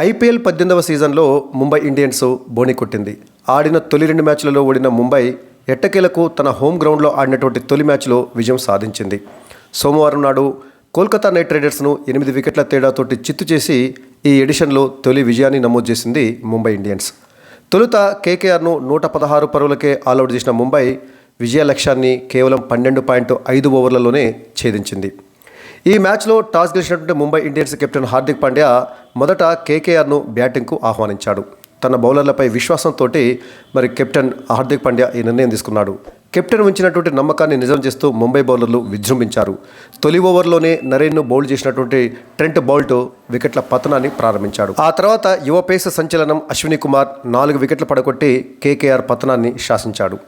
IPL పద్దెనిమిదవ సీజన్లో Mumbai Indians బోని కొట్టింది. ఆడిన తొలి రెండు మ్యాచ్లలో ఓడిన ముంబై ఎట్టకేలకు తన హోమ్ గ్రౌండ్లో ఆడినటువంటి తొలి మ్యాచ్లో విజయం సాధించింది. సోమవారం నాడు కోల్కతా నైట్ రైడర్స్ను ఎనిమిది వికెట్ల తేడాతోటి చిత్తు చేసి ఈ ఎడిషన్లో తొలి విజయాన్ని నమోదు చేసింది ముంబై ఇండియన్స్. తొలుత కేకేఆర్ను నూట పదహారు పరుగులకే ఆల్అవుట్ చేసిన ముంబై విజయ లక్ష్యాన్ని కేవలం పన్నెండు పాయింట్ ఐదు ఓవర్లలోనే ఛేదించింది. ఈ మ్యాచ్లో టాస్ గెలిచినటువంటి ముంబై ఇండియన్స్ కెప్టెన్ హార్దిక్ పాండ్యా మొదట కేకేఆర్ను బ్యాటింగ్కు ఆహ్వానించాడు. తన బౌలర్లపై విశ్వాసంతో మరి కెప్టెన్ హార్దిక్ పాండ్యా ఈ నిర్ణయం తీసుకున్నాడు. కెప్టెన్ ఉంచినటువంటి నమ్మకాన్ని నిజం చేస్తూ ముంబై బౌలర్లు విజృంభించారు. తొలి ఓవర్లోనే నరేన్ను బౌల్ చేసినటువంటి ట్రెంట్ బౌల్ట్ వికెట్ల పతనాన్ని ప్రారంభించాడు. ఆ తర్వాత యువ పేస సంచలనం అశ్విని కుమార్ నాలుగు వికెట్లు పడగొట్టి కేకేఆర్ పతనాన్ని శాసించాడు.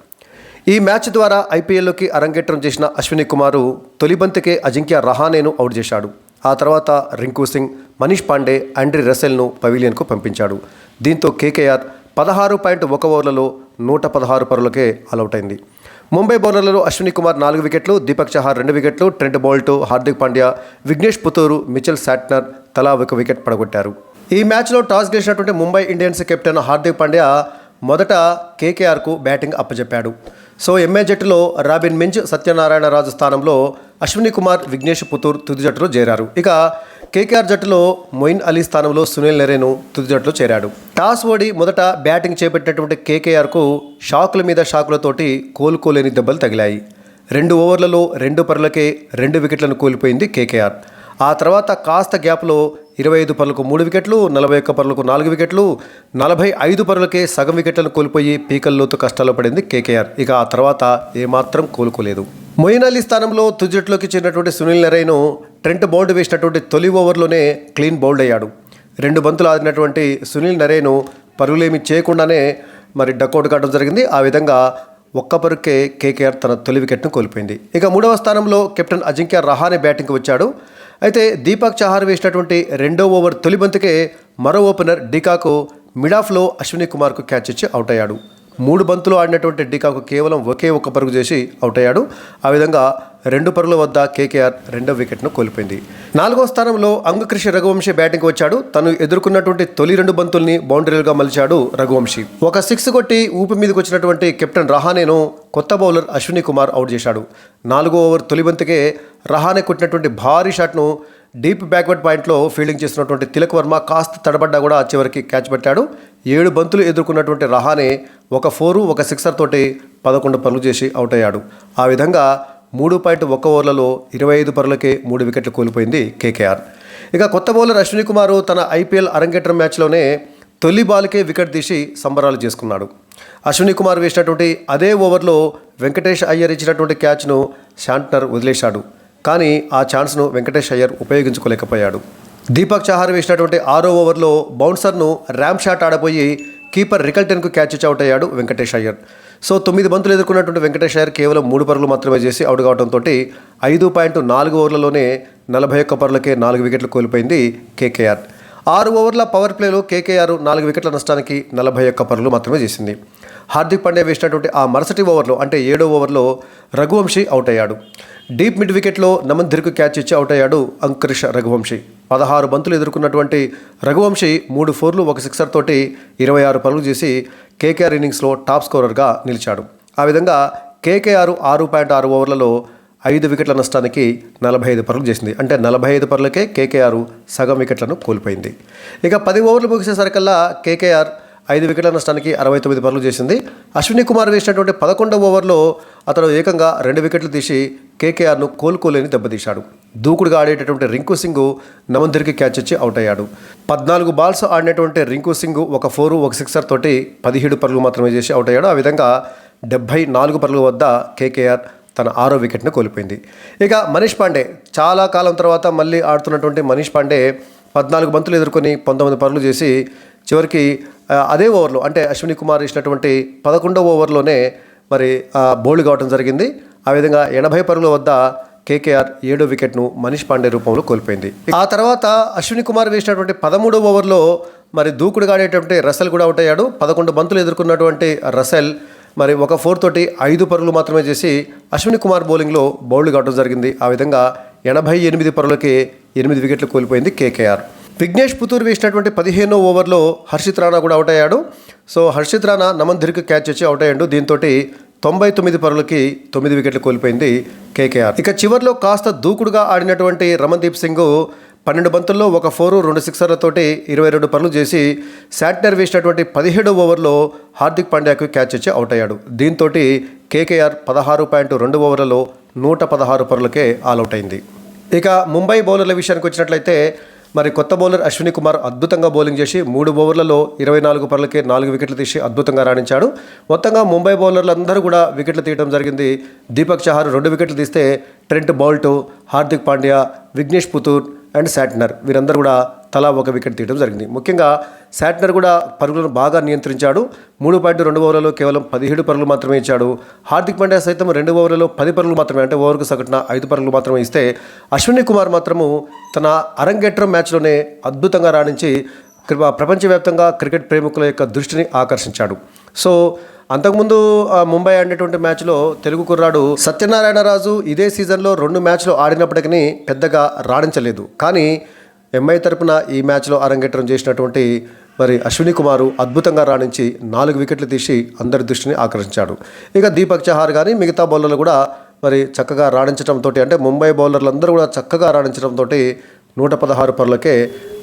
ఈ మ్యాచ్ ద్వారా ఐపీఎల్లోకి అరంగేట్రం చేసిన అశ్విని కుమారు తొలి బంతికే అజింక్య రహానేను అవుట్ చేశాడు. ఆ తర్వాత రింకు సింగ్ మనీష్ పాండే ఆండ్రీ రసెల్ను పవిలియన్కు పంపించాడు. దీంతో కేకేఆర్ పదహారు పాయింట్ ఒక ఓవర్లలో నూట పదహారు పరులకే ఆలౌట్ అయింది ముంబై బౌలర్లలో అశ్విని కుమార్ నాలుగు వికెట్లు దీపక్ చహార్ రెండు వికెట్లు Trent Boult Hardik Pandya Vignesh Puthur Mitchell Santner తలా ఒక వికెట్ పడగొట్టారు. ఈ మ్యాచ్లో టాస్ గెలిచినటువంటి ముంబై ఇండియన్స్ కెప్టెన్ హార్దిక్ పాండ్యా మొదట కేకేఆర్కు బ్యాటింగ్ అప్పజెప్పాడు. సో ఎంఏ జట్టులో రాబిన్ మింజ్ సత్యనారాయణ రాజు స్థానంలో అశ్విని కుమార్ విఘ్నేష్ పుతూర్ తుది జట్టులో చేరారు. ఇక కేకేఆర్ జట్టులో మొయిన్ అలీ స్థానంలో సునీల్ నరేను తుది జట్టులో చేరాడు. టాస్ ఓడి మొదట బ్యాటింగ్ చేపట్టినటువంటి కేకేఆర్కు షాకుల మీద షాకులతోటి కోలుకోలేని దెబ్బలు తగిలాయి. రెండు ఓవర్లలో రెండు పరులకే రెండు వికెట్లను కోల్పోయింది కేకేఆర్. ఆ తర్వాత కాస్త గ్యాప్లో ఇరవై ఐదు పరులకు మూడు వికెట్లు నలభై ఒక్క పరులకు నాలుగు వికెట్లు నలభై ఐదు పరులకే సగం వికెట్లను కోల్పోయి పీకల్లోతు కష్టాల్లో పడింది కేకేఆర్. ఇక ఆ తర్వాత ఏమాత్రం కోలుకోలేదు. మొయిన్ అలీ స్థానంలో తుజట్లోకి చేరినటువంటి సునీల్ నరైను ట్రెంట్ బౌల్డ్ వేసినటువంటి తొలి ఓవర్లోనే క్లీన్ బౌల్డ్ అయ్యాడు. రెండు బంతులు ఆడినటువంటి సునీల్ నరేను పరుగులేమి చేయకుండానే మరి డకౌట్ కావడం జరిగింది. ఆ విధంగా ఒక్క పరుకే కేకేఆర్ తన తొలి వికెట్ను కోల్పోయింది. ఇక మూడవ స్థానంలో కెప్టెన్ అజింక్య రహానే బ్యాటింగ్కి వచ్చాడు. అయితే దీపక్ చహార్ వేసినటువంటి రెండో ఓవర్ తొలి బంతికే మరో ఓపెనర్ డికాకు మిడాఫ్లో అశ్విని కుమార్కు క్యాచ్ ఇచ్చి అవుట్ అయ్యాడు. మూడు బంతులు ఆడినటువంటి డికాకు కేవలం ఒకే ఒక్క పరుగు చేసి అవుట్ అయ్యాడు. ఆ విధంగా రెండు పరుగుల వద్ద కేకేఆర్ రెండో వికెట్ను కోల్పోయింది. నాలుగో స్థానంలో అంగకృషి రఘువంశీ బ్యాటింగ్కి వచ్చాడు. తను ఎదుర్కొన్నటువంటి తొలి రెండు బంతుల్ని బౌండరీలుగా మలిచాడు రఘువంశీ. ఒక సిక్స్ కొట్టి ఊపి మీదకి వచ్చినటువంటి కెప్టెన్ రహానేను కొత్త బౌలర్ అశ్విని కుమార్ అవుట్ చేశాడు. నాలుగో ఓవర్ తొలి బంతికే రహానే కొట్టినటువంటి భారీ షాట్ను డీప్ బ్యాక్వర్డ్ పాయింట్లో ఫీల్డింగ్ చేసినటువంటి తిలక్ వర్మ కాస్త తడబడ్డా కూడా చివరికి క్యాచ్ పెట్టాడు. ఏడు బంతులు ఎదుర్కొన్నటువంటి రహానే ఒక ఫోరు ఒక సిక్సర్ తోటి పదకొండు పనులు చేసి అవుట్ అయ్యాడు ఆ విధంగా మూడు పాయింట్ ఒక్క ఓవర్లలో ఇరవై ఐదు పరులకే మూడు వికెట్లు కోల్పోయింది కేకేఆర్. ఇక కొత్త బౌలర్ అశ్విని కుమార్ తన ఐపీఎల్ అరంగేట్రం మ్యాచ్లోనే తొలి బాల్కే వికెట్ తీసి సంబరాలు చేసుకున్నాడు. అశ్విని కుమార్ వేసినటువంటి అదే ఓవర్లో వెంకటేష్ అయ్యర్ ఇచ్చినటువంటి క్యాచ్ను శాంట్నర్ వదిలేశాడు. కానీ ఆ ఛాన్స్ను వెంకటేష్ అయ్యర్ ఉపయోగించుకోలేకపోయాడు. దీపక్ చహార్ వేసినటువంటి ఆరో ఓవర్లో బౌన్సర్ను ర్యామ్ షాట్ ఆడబోయి కీపర్ రికల్టన్కు క్యాచ్ అవుట్ అయ్యాడు వెంకటేష్ అయ్యర్. సో తొమ్మిది బంతులు ఎదుర్కొన్నటువంటి వెంకటేష్ అయ్యర్ కేవలం మూడు పరులు మాత్రమే చేసి అవుట్ కావడంతో ఐదు పాయింట్ నాలుగు ఓవర్లలోనే నలభై ఒక్క పరులకే నాలుగు వికెట్లు కోల్పోయింది కేకేఆర్. ఆరు ఓవర్ల పవర్ ప్లేలో కేకేఆర్ నాలుగు వికెట్ల నష్టానికి నలభై ఒక్క పరులు మాత్రమే చేసింది. హార్దిక్ పాండ్యా వేసినటువంటి ఆ మరుసటి ఓవర్లో అంటే ఏడో ఓవర్లో రఘువంశీ అవుట్ అయ్యాడు డీప్ మిడ్ వికెట్లో నమన్ ధిర్కు క్యాచ్ ఇచ్చి అవుట్ అయ్యాడు అంకరిష్ రఘువంశీ. పదహారు బంతులు ఎదుర్కొన్నటువంటి రఘువంశీ మూడు ఫోర్లు ఒక సిక్సర్ తోటి ఇరవై ఆరు పరుగులు చేసి కేకేఆర్ ఇన్నింగ్స్లో టాప్ స్కోరర్గా నిలిచాడు. ఆ విధంగా కేకేఆర్ ఆరు పాయింట్ ఆరు ఓవర్లలో ఐదు వికెట్ల నష్టానికి నలభై ఐదు పరులు చేసింది. అంటే నలభై ఐదు పరులకే కేకేఆర్ సగం వికెట్లను కోల్పోయింది. ఇక పది ఓవర్లు ముగిసేసరికల్లా కేకేఆర్ ఐదు వికెట్ల నష్టానికి అరవై తొమ్మిది పరులు చేసింది. అశ్విని కుమార్ వేసినటువంటి పదకొండవ ఓవర్లో అతను ఏకంగా రెండు వికెట్లు తీసి కేకేఆర్ను కోలుకోలేని దెబ్బతీశాడు. దూకుడుగా ఆడేటటువంటి రింకు సింగ్ నమందిరికి క్యాచ్ ఇచ్చి అవుట్ అయ్యాడు. పద్నాలుగు బాల్స్ ఆడినటువంటి రింకు సింగ్ ఒక ఫోరు ఒక సిక్సర్ తోటి పదిహేడు పరులు మాత్రమే చేసి అవుట్ అయ్యాడు. ఆ విధంగా డెబ్బై నాలుగు పరుగుల వద్ద కేకేఆర్ తన ఆరో వికెట్ను కోల్పోయింది. ఇక మనీష్ పాండే చాలా కాలం తర్వాత మళ్ళీ ఆడుతున్నటువంటి మనీష్ పాండే పద్నాలుగు బంతులు ఎదుర్కొని పంతొమ్మిది పరులు చేసి చివరికి అదే ఓవర్లో అంటే అశ్విని కుమార్ ఇచ్చినటువంటి పదకొండవ ఓవర్లోనే మరి బౌల్డ్ కావడం జరిగింది. ఆ విధంగా ఎనభై పరుగుల వద్ద కేకేఆర్ ఏడో వికెట్ను మనీష్ పాండే రూపంలో కోల్పోయింది. ఆ తర్వాత అశ్విని కుమార్ వేసినటువంటి పదమూడవ ఓవర్లో మరి దూకుడుగా ఆడేటువంటి రసెల్ కూడా అవుట్ అయ్యాడు. పదకొండు బంతులు ఎదుర్కొన్నటువంటి రసెల్ మరి ఒక ఫోర్ తోటి ఐదు పరుగులు మాత్రమే చేసి అశ్విని కుమార్ బౌలింగ్లో బౌల్డ్ కావడం జరిగింది. ఆ విధంగా ఎనభై ఎనిమిది పరుగులకి ఎనిమిది వికెట్లు కోల్పోయింది కేకేఆర్. విఘ్నేష్ పుతూర్ వేసినటువంటి పదిహేనో ఓవర్లో హర్షిత్ రాణా కూడా అవుట్ అయ్యాడు. సో హర్షిత్ రాణా నమన్ ధిర్కి క్యాచ్ వచ్చి అవుట్ అయ్యాడు. దీంతో తొంభై తొమ్మిది పరులకి తొమ్మిది వికెట్లు కోల్పోయింది కేకేఆర్. ఇక చివర్లో కాస్త దూకుడుగా ఆడినటువంటి రమన్దీప్ సింగ్ పన్నెండు బంతుల్లో ఒక ఫోరు రెండు సిక్సర్లతోటి ఇరవై రెండు పనులు చేసి శాట్నర్ వేసినటువంటి పదిహేడు ఓవర్లో హార్దిక్ పాండ్యాకు క్యాచ్ ఇచ్చి అవుట్ అయ్యాడు. దీంతో కేకేఆర్ పదహారు పాయింట్ రెండు ఓవర్లలో నూట పదహారు పరులకే ఆల్అవుట్ అయింది. ఇక ముంబై బౌలర్ల విషయానికి వచ్చినట్లయితే మరి కొత్త బౌలర్ అశ్విని కుమార్ అద్భుతంగా బౌలింగ్ చేసి మూడు ఓవర్లలో ఇరవై నాలుగు పరులకే నాలుగు వికెట్లు తీసి అద్భుతంగా రాణించాడు. మొత్తంగా ముంబై బౌలర్లు అందరూ కూడా వికెట్లు తీయడం జరిగింది. దీపక్ చహార్ రెండు వికెట్లు తీస్తే Trent Boult Hardik Pandya Vignesh Puthur and Santner. వీరందరూ కూడా తలా ఒక వికెట్ తీయడం జరిగింది. ముఖ్యంగా శాట్నర్ కూడా పరుగులను బాగా నియంత్రించాడు. మూడు పాయింట్ రెండు ఓవర్లలో కేవలం పదిహేడు పరుగులు మాత్రమే ఇచ్చాడు. హార్దిక్ పాండ్యా సైతం రెండు ఓవర్లలో పది పరుగులు మాత్రమే అంటే ఓవర్కు సగటున ఐదు పరుగులు మాత్రమే ఇస్తే అశ్విని కుమార్ మాత్రము తన అరంగేట్రం మ్యాచ్లోనే అద్భుతంగా రాణించి ప్రపంచవ్యాప్తంగా క్రికెట్ ప్రేమికుల యొక్క దృష్టిని ఆకర్షించాడు. సో అంతకుముందు ముంబై ఆడినటువంటి మ్యాచ్లో తెలుగు కుర్రాడు సత్యనారాయణ రాజు ఇదే సీజన్లో రెండు మ్యాచ్లు ఆడినప్పటికీ పెద్దగా రాణించలేదు. కానీ ఎంఐ తరపున ఈ మ్యాచ్లో అరంగేట్రం చేసినటువంటి మరి అశ్విని కుమారు అద్భుతంగా రాణించి నాలుగు వికెట్లు తీసి అందరి దృష్టిని ఆకర్షించాడు. ఇక దీపక్ చహార్ కానీ మిగతా బౌలర్లు కూడా మరి చక్కగా రాణించడంతో అంటే ముంబై బౌలర్లు అందరూ కూడా చక్కగా రాణించడంతో నూట పదహారు పరులకే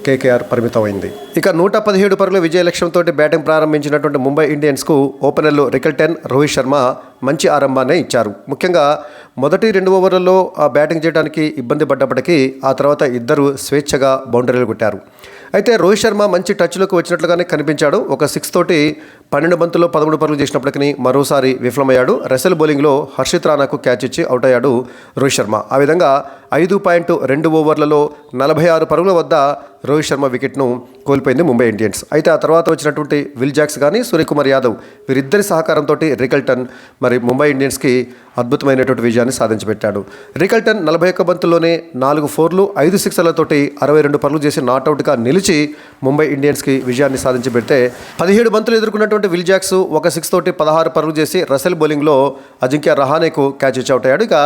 కేకేఆర్ పరిమితమైంది. ఇక నూట పదిహేడు పరుల విజయ లక్ష్యంతో బ్యాటింగ్ ప్రారంభించినటువంటి ముంబై ఇండియన్స్కు ఓపెనర్లు రికల్టన్ రోహిత్ శర్మ మంచి ఆరంభాన్ని ఇచ్చారు. ముఖ్యంగా మొదటి రెండు ఓవర్లలో ఆ బ్యాటింగ్ చేయడానికి ఇబ్బంది పడ్డప్పటికీ ఆ తర్వాత ఇద్దరు స్వేచ్ఛగా బౌండరీలు కొట్టారు. అయితే రోహిత్ శర్మ మంచి టచ్లోకి వచ్చినట్లుగానే కనిపించాడు. ఒక సిక్స్ తోటి పన్నెండు బంతుల్లో పదమూడు పరుగులు చేసినప్పటికీ మరోసారి విఫలమయ్యాడు. రెసల్ బౌలింగ్లో హర్షిత్ రానాకు క్యాచ్ ఇచ్చి అవుట్ అయ్యాడు రోహిత్ శర్మ. ఆ విధంగా ఐదు పాయింట్ రెండు ఓవర్లలో నలభై ఆరు పరుగుల వద్ద రోహిత్ శర్మ వికెట్ను కోల్పోయింది ముంబై ఇండియన్స్. అయితే ఆ తర్వాత వచ్చినటువంటి విల్ జాక్స్ కానీ సూర్యకుమార్ యాదవ్ వీరిద్దరి సహకారంతో రికల్టన్ మరి ముంబై ఇండియన్స్కి అద్భుతమైనటువంటి విజయాన్ని సాధించబెట్టాడు రికల్టన్ నలభై ఒక్క బంతుల్లోనే నాలుగు ఫోర్లు ఐదు సిక్సర్లతోటి అరవై రెండు పరుగులు చేసి నాట్అవుట్గా నిలిచి ముంబై ఇండియన్స్కి విజయాన్ని సాధించబెడితే పదిహేడు బంతులు ఎదుర్కొన్నటువంటి విల్ జాక్స్ ఒక సిక్స్ తోటి పదహారు పరుగులు చేసి రసెల్ బౌలింగ్లో అజింక్య రహానేకు క్యాచ్ ఇచ్చి అవుట్ అయ్యాడు. ఇక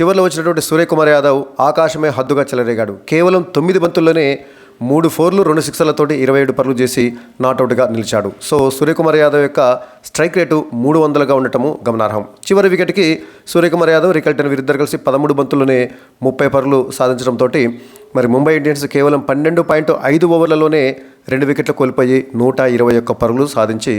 చివరిలో వచ్చినటువంటి సూర్యకుమార్ యాదవ్ ఆకాశమే హద్దుగా చెలరేగాడు. కేవలం తొమ్మిది బంతుల్లోనే మూడు ఫోర్లు రెండు సిక్సర్లతోటి ఇరవై ఏడు పర్లు చేసి నాట్అవుట్గా నిలిచాడు. సో సూర్యకుమార్ యాదవ్ యొక్క స్ట్రైక్ రేటు మూడు వందలుగా ఉండటము గమనార్హం. చివరి వికెట్కి సూర్యకుమార్ యాదవ్ రికల్టన్ వీరిద్దరు కలిసి పదమూడు బంతుల్లోనే ముప్పై పరులు సాధించడంతో మరి ముంబై ఇండియన్స్ కేవలం పన్నెండు పాయింట్ ఐదు ఓవర్లలోనే రెండు వికెట్లు కోల్పోయి నూట ఇరవై ఒక్క పరుగులు సాధించి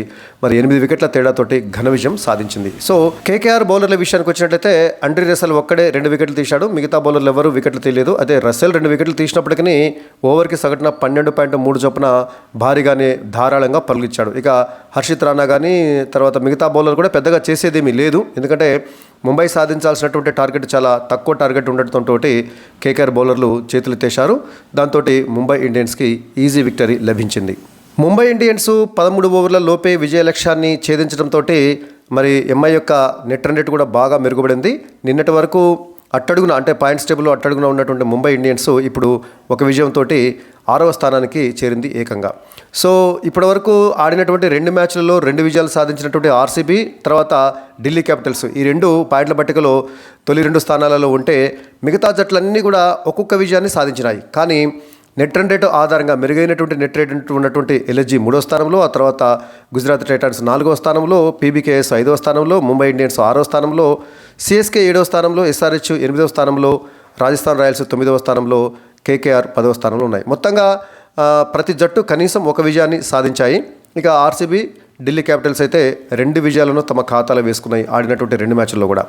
మరి ఎనిమిది వికెట్ల తేడాతోటి ఘన విజయం సాధించింది. సో కేకేఆర్ బౌలర్ల విషయానికి వచ్చినట్లయితే అండ్రీ రసెల్ ఒక్కడే రెండు వికెట్లు తీశాడు. మిగతా బౌలర్లు ఎవరు వికెట్లు తీయలేదు. అదే రసెల్ రెండు వికెట్లు తీసినప్పటికీ ఓవర్కి సగటున పన్నెండు పాయింట్ మూడు చొప్పున భారీగానే ధారాళంగా పరుగులిచ్చాడు. ఇక హర్షిత్ రాణా కానీ తర్వాత మిగతా బౌలర్ కూడా పెద్దగా చేసేదేమీ లేదు. ఎందుకంటే ముంబై సాధించాల్సినటువంటి టార్గెట్ చాలా తక్కువ టార్గెట్ ఉండటంతో కేకేఆర్ బౌలర్లు చేతులెత్తేశారు దాంతో ముంబై ఇండియన్స్కి ఈజీ విక్టరీ లభించింది. ముంబై ఇండియన్స్ పదమూడు ఓవర్ల లోపే విజయ లక్ష్యాన్ని ఛేదించడంతో మరి ఎంఐ యొక్క నెట్ రన్ రేట్ కూడా బాగా మెరుగుపడింది. నిన్నటి వరకు అట్టడుగున అంటే పాయింట్స్ టేబుల్లో అట్టడుగున ఉన్నటువంటి ముంబై ఇండియన్స్ ఇప్పుడు ఒక విజయంతో ఆరవ స్థానానికి చేరింది ఏకంగా. సో ఇప్పటివరకు ఆడినటువంటి రెండు మ్యాచ్లలో రెండు విజయాలు సాధించినటువంటి ఆర్సీబీ తర్వాత ఢిల్లీ క్యాపిటల్స్. ఈ రెండు పాయింట్ల పట్టికలో తొలి రెండు స్థానాలలో ఉంటే మిగతా జట్లన్నీ కూడా ఒక్కొక్క విజయాన్ని సాధించినాయి. కానీ నెట్ రన్ రేటు ఆధారంగా మెరుగైనటువంటి నెట్ రేట్ ఉన్నటువంటి ఎల్ఎస్జీ మూడో స్థానంలో ఆ తర్వాత గుజరాత్ టైటాన్స్ నాలుగో స్థానంలో పీబీకేఎస్ ఐదవ స్థానంలో ముంబై ఇండియన్స్ ఆరో స్థానంలో సిఎస్కే ఏడవ స్థానంలో ఎస్ఆర్హెచ్ ఎనిమిదవ స్థానంలో రాజస్థాన్ రాయల్స్ తొమ్మిదవ స్థానంలో కేకేఆర్ పదవ స్థానంలో ఉన్నాయి. మొత్తంగా ప్రతి జట్టు కనీసం ఒక విజయాన్ని సాధించాయి. ఇక ఆర్సీబీ ఢిల్లీ క్యాపిటల్స్ అయితే రెండు విజయాలను తమ ఖాతాలో వేసుకున్నాయి ఆడినటువంటి రెండు మ్యాచ్ల్లో కూడా.